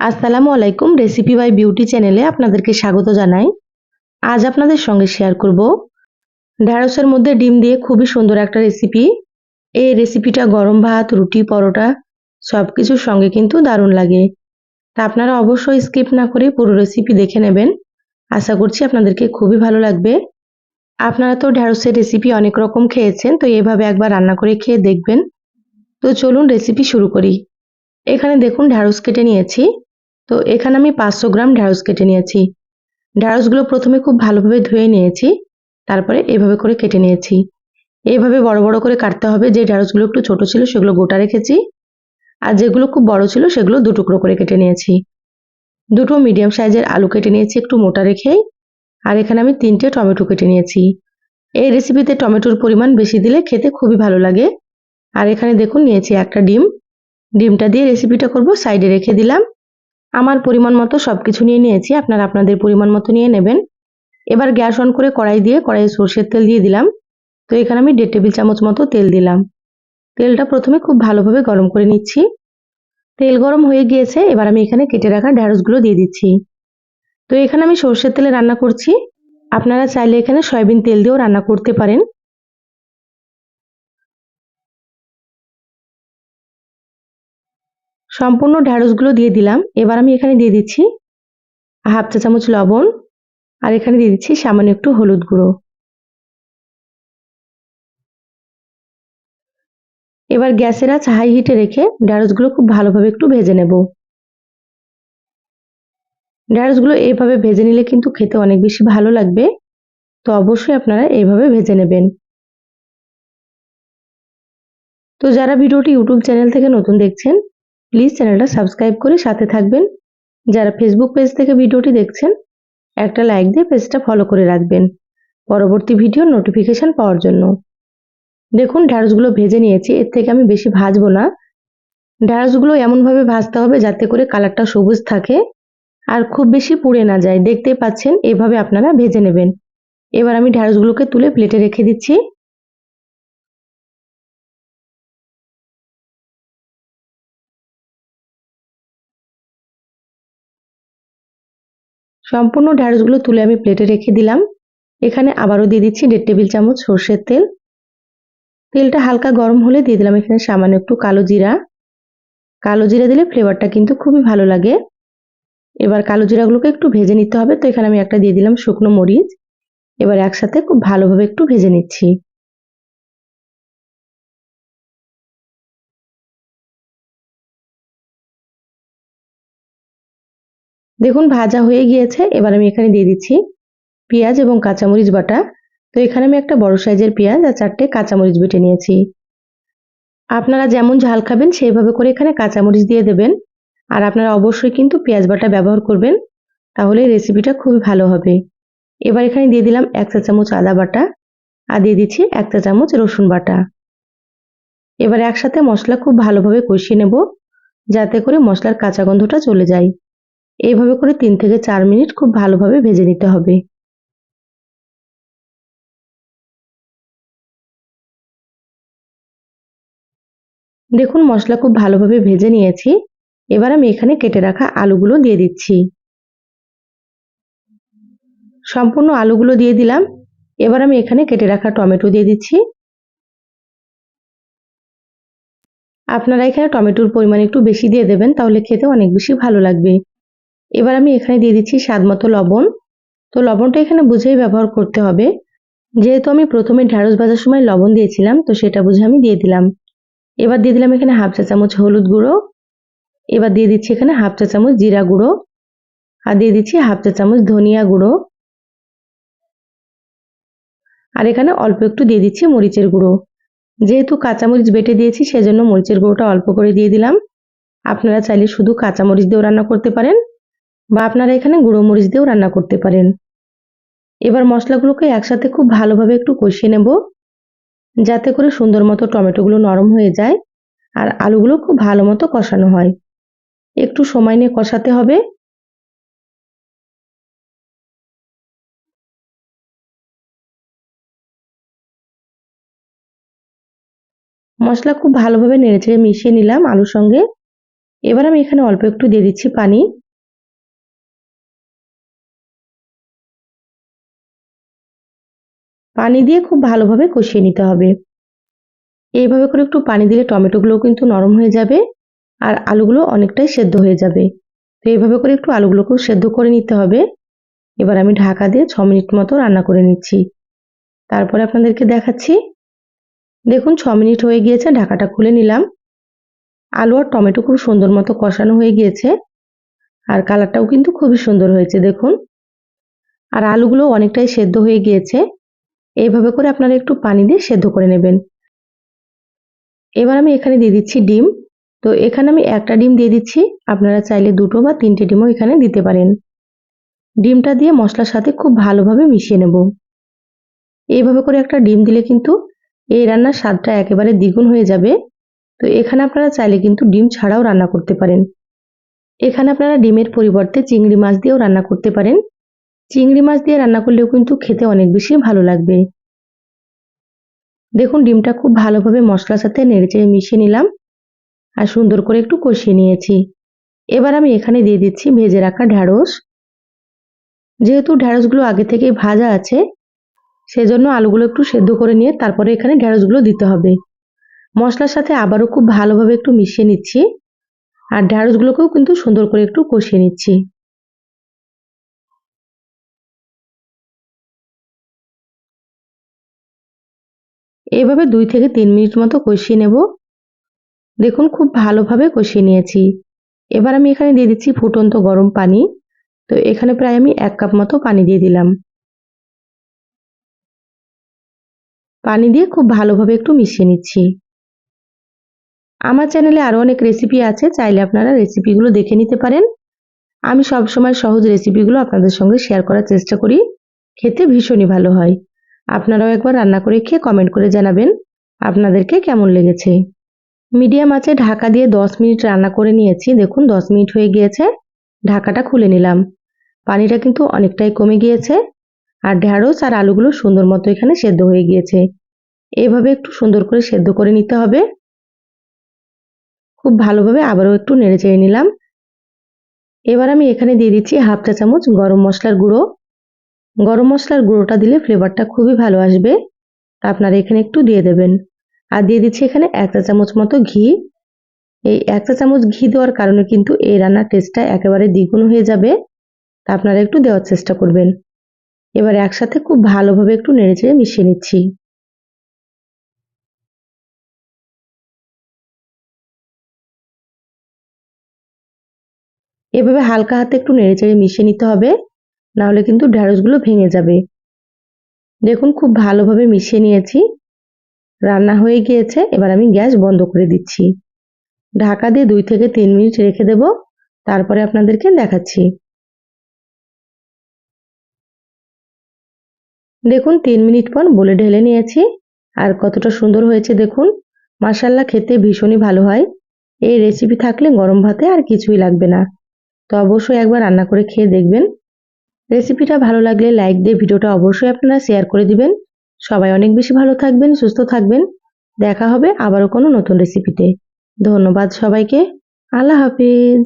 আসসালামু আলাইকুম recipe by beauty চ্যানেলে আপনাদেরকে স্বাগত জানাই। আজ আপনাদের সঙ্গে শেয়ার করব ঢ্যাঁড়সের মধ্যে ডিম দিয়ে খুবই সুন্দর একটা রেসিপি এই রেসিপিটা গরম ভাত, রুটি, পরোটা সব কিছুর সঙ্গে কিন্তু দারুণ লাগে। তা আপনারা অবশ্যই স্কিপ না করে পুরো রেসিপি দেখে নেবেন। আশা করছি আপনাদেরকে খুবই ভালো লাগবে। আপনারা তো ঢ্যাঁড়সের রেসিপি অনেক রকম খেয়েছেন, তো এভাবে একবার রান্না করে খেয়ে দেখবেন। তো চলুন রেসিপি শুরু করি। এখানে দেখুন ঢ্যাঁড়স কেটে নিয়েছি। তো এখানে আমি পাঁচশো গ্রাম ঢ্যাঁড়স কেটে নিয়েছি। ঢ্যাঁড়সগুলো প্রথমে খুব ভালোভাবে ধুয়ে নিয়েছি, তারপরে এভাবে করে কেটে নিয়েছি। এইভাবে বড় বড় করে কাটতে হবে, যে ঢ্যাঁড়সগুলো একটু ছোট ছিল সেগুলো গোটা রেখেছি, আর যেগুলো খুব বড় ছিল সেগুলো দু টুকরো করে কেটে নিয়েছি। দুটো মিডিয়াম সাইজের আলু কেটে নিয়েছি একটু মোটা রেখেই, আর এখানে আমি তিনটে টমেটো কেটে নিয়েছি। এই রেসিপিতে টমেটোর পরিমাণ বেশি দিলে খেতে খুবই ভালো লাগে। আর এখানে দেখুন নিয়েছি একটা ডিম। ডিমটা দিয়ে রেসিপিটা করব সাইডে রেখে দিলাম। আমার পরিমাণ মতো সব কিছু নিয়ে নিয়েছি, আপনারা আপনাদের পরিমাণ মতো নিয়ে নেবেন। এবার গ্যাস অন করে কড়াই দিয়ে কড়াইয়ে সর্ষের তেল দিয়ে দিলাম। তো এখানে আমি দেড় টেবিল চামচ মতো তেল দিলাম। তেলটা প্রথমে খুব ভালোভাবে গরম করে নিচ্ছি। তেল গরম হয়ে গিয়েছে, এবার আমি এখানে কেটে রাখা ঢ্যাঁড়সগুলো দিয়ে দিচ্ছি। তো এখানে আমি সর্ষের তেলে রান্না করছি। আপনারা চাইলে এখানে সয়াবিন তেল দিয়েও রান্না করতে পারেন। সম্পূর্ণ ঢ্যাঁড়সগুলো দিয়ে দিলাম। এবার আমি এখানে দিয়ে দিচ্ছি হাফ চা চামচ লবণ আর এখানে দিয়ে দিচ্ছি সামান্য একটু হলুদ গুঁড়ো। এবার গ্যাসের আঁচ হাই হিটে রেখে ঢ্যাঁড়সগুলো খুব ভালোভাবে একটু ভেজে নেব। ঢ্যাঁড়সগুলো এইভাবে ভেজে নিলে কিন্তু খেতে অনেক বেশি ভালো লাগবে। তো অবশ্যই আপনারা এইভাবে ভেজে নেবেন। তো যারা ভিডিওটি ইউটিউব চ্যানেল থেকে নতুন দেখছেন প্লিজ চ্যানেলটা সাবস্ক্রাইব করে সাথে থাকবেন। যারা ফেসবুক পেজ থেকে ভিডিওটি দেখছেন, একটা লাইক দিয়ে পেজটা ফলো করে রাখবেন। পরবর্তী ভিডিওর নোটিফিকেশান পাওয়ার জন্য। দেখুন ঢ্যাঁড়সগুলো ভেজে নিয়েছি। এর থেকে আমি বেশি ভাজবো না। ঢ্যাঁড়সগুলো এমনভাবে ভাজতে হবে যাতে করে কালারটা সবুজ থাকে আর খুব বেশি পুড়ে না যায়। দেখতে পাচ্ছেন, এভাবে আপনারা ভেজে নেবেন। এবার আমি ঢ্যাঁড়সগুলোকে তুলে প্লেটে রেখে দিচ্ছি। সম্পূর্ণ ঢ্যাঁড়সগুলো তুলে আমি প্লেটে রেখে দিলাম। এখানে আবারও দিয়ে দিচ্ছি দেড় টেবিল চামচ সর্ষের তেল। তেলটা হালকা গরম হলে দিয়ে দিলাম এখানে সামান্য একটু কালো জিরা। কালো জিরা দিলে ফ্লেভারটা কিন্তু খুবই ভালো লাগে। এবার কালো জিরাগুলোকে একটু ভেজে নিতে হবে। তো এখানে আমি একটা দিয়ে দিলাম শুকনো মরিচ। এবার একসাথে খুব ভালোভাবে একটু ভেজে নিচ্ছি। দেখুন, ভাজা হয়ে গিয়েছে। এবার আমি এখানে দিয়ে দিচ্ছি পেঁয়াজ এবং কাঁচামরিচ বাটা। তো এখানে আমি একটা বড় সাইজের পেঁয়াজ আর চারটে কাঁচামরিচ বেটে নিয়েছি। আপনারা যেমন ঝাল খাবেন সেইভাবে করে এখানে কাঁচামরিচ দিয়ে দেবেন। আর আপনারা অবশ্যই কিন্তু পেঁয়াজ বাটা ব্যবহার করবেন, তাহলে রেসিপিটা খুবই ভালো হবে। এবার এখানে দিয়ে দিলাম এক চা চামচ আদা বাটা আর দিয়ে দিচ্ছি এক চা চামচ রসুন বাটা। এবার একসাথে মশলা খুব ভালোভাবে কষিয়ে নেব, যাতে করে মশলার কাঁচা গন্ধটা চলে যায়। এইভাবে করে তিন থেকে চার মিনিট খুব ভালোভাবে ভেজে নিতে হবে। দেখুন, মশলা খুব ভালোভাবে ভেজে নিয়েছি। এবার আমি এখানে কেটে রাখা আলুগুলো দিয়ে দিচ্ছি। সম্পূর্ণ আলুগুলো দিয়ে দিলাম। এবার আমি এখানে কেটে রাখা টমেটো দিয়ে দিচ্ছি। আপনারা এখানে টমেটোর পরিমাণ একটু বেশি দিয়ে দেবেন, তাহলে খেতে অনেক বেশি ভালো লাগবে। এবার আমি এখানে দিয়ে দিচ্ছি স্বাদ মতো লবণ। তো লবণটা এখানে বুঝেই ব্যবহার করতে হবে। যেহেতু আমি প্রথমে ঢ্যাঁড়স ভাজার সময় লবণ দিয়েছিলাম, তো সেটা বুঝে আমি দিয়ে দিলাম। এবার দিয়ে দিলাম এখানে হাফ চা চামচ হলুদ গুঁড়ো। এবার দিয়ে দিচ্ছি এখানে হাফ চা চামচ জিরা গুঁড়ো। আর দিয়ে দিচ্ছি হাফ চা চামচ ধনিয়া গুঁড়ো। আর এখানে অল্প একটু দিয়ে দিচ্ছি মরিচের গুঁড়ো। যেহেতু কাঁচামরিচ বেটে দিয়েছি, সেজন্য মরিচের গুঁড়োটা অল্প করে দিয়ে দিলাম। আপনারা চাইলে শুধু কাঁচামরিচ দিয়েও রান্না করতে পারেন। বা আপনারা এখানে গুঁড়ো মরিচ দিয়েও রান্না করতে পারেন। এবার মশলাগুলোকে একসাথে খুব ভালোভাবে একটু কষিয়ে নেব, যাতে করে সুন্দর মতো টমেটোগুলো নরম হয়ে যায় আর আলুগুলো খুব ভালো মতো কষানো হয়। একটু সময় নিয়ে কষাতে হবে। মশলা খুব ভালোভাবে নেড়েচেড়ে মিশিয়ে নিলাম আলুর সঙ্গে। এবার আমি এখানে অল্প একটু দিয়ে দিচ্ছি পানি। পানি দিয়ে খুব ভালোভাবে কষিয়ে নিতে হবে। এইভাবে করে একটু পানি দিলে টমেটোগুলো কিন্তু নরম হয়ে যাবে আর আলুগুলো অনেকটাই সেদ্ধ হয়ে যাবে। তো এইভাবে করে একটু আলুগুলোকেও সেদ্ধ করে নিতে হবে। এবার আমি ঢাকা দিয়ে ছ মিনিট মতো রান্না করে নিচ্ছি। তারপরে আপনাদেরকে দেখাচ্ছি। দেখুন, ছ মিনিট হয়ে গিয়েছে, ঢাকাটা খুলে নিলাম। আলু আর টমেটো খুব সুন্দর মতো কষানো হয়ে গিয়েছে আর কালারটাও কিন্তু খুবই সুন্দর হয়েছে, দেখুন। আর আলুগুলো অনেকটাই সেদ্ধ হয়ে গিয়েছে। এইভাবে করে আপনারা একটু পানি দিয়ে সেদ্ধ করে নেবেন। এবার আমি এখানে দিয়ে দিচ্ছি ডিম। তো এখানে আমি একটা ডিম দিয়ে দিচ্ছি। আপনারা চাইলে দুটো বা তিনটে ডিমও এখানে দিতে পারেন। ডিমটা দিয়ে মশলার সাথে খুব ভালোভাবে মিশিয়ে নেব। এইভাবে করে একটা ডিম দিলে কিন্তু এই রান্নার স্বাদটা একেবারে দ্বিগুণ হয়ে যাবে। তো এখানে আপনারা চাইলে কিন্তু ডিম ছাড়াও রান্না করতে পারেন। এখানে আপনারা ডিমের পরিবর্তে চিংড়ি মাছ দিয়েও রান্না করতে পারেন। চিংড়ি মাছ দিয়ে রান্না করলেও কিন্তু খেতে অনেক বেশি ভালো লাগবে। দেখুন, ডিমটা খুব ভালোভাবে মশলার সাথে নেড়েচেড়ে মিশিয়ে নিলাম আর সুন্দর করে একটু কষিয়ে নিয়েছি। এবার আমি এখানে দিয়ে দিচ্ছি ভেজে রাখা ঢ্যাঁড়স। যেহেতু ঢ্যাঁড়সগুলো আগে থেকেই ভাজা আছে, সেজন্য আলুগুলো একটু সেদ্ধ করে নিয়ে তারপরে এখানে ঢ্যাঁড়সগুলো দিতে হবে। মশলার সাথে আবারও খুব ভালোভাবে একটু মিশিয়ে নিচ্ছি আর ঢ্যাঁড়সগুলোকেও কিন্তু সুন্দর করে একটু কষিয়ে নিচ্ছি। এভাবে দুই থেকে তিন মিনিট মতো কষিয়ে নেব। দেখুন, খুব ভালোভাবে কষিয়ে নিয়েছি। এবার আমি এখানে দিয়ে দিচ্ছি ফুটন্ত গরম পানি। তো এখানে প্রায় আমি এক কাপ মতো পানি দিয়ে দিলাম। পানি দিয়ে খুব ভালোভাবে একটু মিশিয়ে নিচ্ছি। আমার চ্যানেলে আরও অনেক রেসিপি আছে, চাইলে আপনারা রেসিপিগুলো দেখে নিতে পারেন। আমি সবসময় সহজ রেসিপিগুলো আপনাদের সঙ্গে শেয়ার করার চেষ্টা করি। খেতে ভীষণই ভালো হয়। আপনারাও একবার রান্না করে খেয়ে কমেন্ট করে জানাবেন আপনাদেরকে কেমন লেগেছে। মিডিয়াম আছে ঢাকা দিয়ে দশ মিনিট রান্না করে নিয়েছি। দেখুন, দশ মিনিট হয়ে গিয়েছে। ঢাকাটা খুলে নিলাম। পানিটা কিন্তু অনেকটাই কমে গিয়েছে। আর ঢ্যাঁড়স আর আলুগুলো সুন্দর মতো এখানে সেদ্ধ হয়ে গিয়েছে। এভাবে একটু সুন্দর করে সেদ্ধ করে নিতে হবে। খুব ভালোভাবে আবারও একটু নেড়ে চেড়ে নিলাম। এবার আমি এখানে দিয়ে দিচ্ছি হাফ চা চামচ গরম মশলার গুঁড়ো। গরম মশলার গুঁড়োটা দিলে ফ্লেভারটা খুবই ভালো আসবে। আপনারা এখানে একটু দিয়ে দেবেন। আর দিয়ে দিচ্ছি এখানে এক চা চামচ মতো ঘি। এই এক চা চামচ ঘি দেওয়ার কারণে কিন্তু এই রান্নার টেস্টটা একেবারে দ্বিগুণ হয়ে যাবে। তা আপনারা একটু দেওয়ার চেষ্টা করবেন। এবার একসাথে খুব ভালোভাবে একটু নেড়েচেড়ে মিশিয়ে নিচ্ছি। এভাবে হালকা হাতে একটু নেড়েচেড়ে মিশিয়ে নিতে হবে। নাহলে কিন্তু ঢ্যাঁড়সগুলো ভেঙে যাবে। দেখুন, খুব ভালোভাবে মিশিয়ে নিয়েছি। রান্না হয়ে গিয়েছে, এবার আমি গ্যাস বন্ধ করে দিচ্ছি। ঢাকা দিয়ে দুই থেকে তিন মিনিট রেখে দেব, তারপরে আপনাদেরকে দেখাচ্ছি। দেখুন, তিন মিনিট পর বলে ঢেলে নিয়েছি, আর কতটা সুন্দর হয়েছে দেখুন। মাসাল্লা খেতে ভীষণই ভালো হয়। এই রেসিপি থাকলে গরম ভাতে আর কিছুই লাগবে না। তো অবশ্যই একবার রান্না করে খেয়ে দেখবেন। রেসিপিটা ভালো লাগলে লাইক দিয়ে ভিডিওটা অবশ্যই আপনারা শেয়ার করে দিবেন। সবাই অনেক বেশি ভালো থাকবেন, সুস্থ থাকবেন। দেখা হবে আবারও কোনো নতুন রেসিপিতে ধন্যবাদ সবাইকে। আল্লাহ হাফিজ।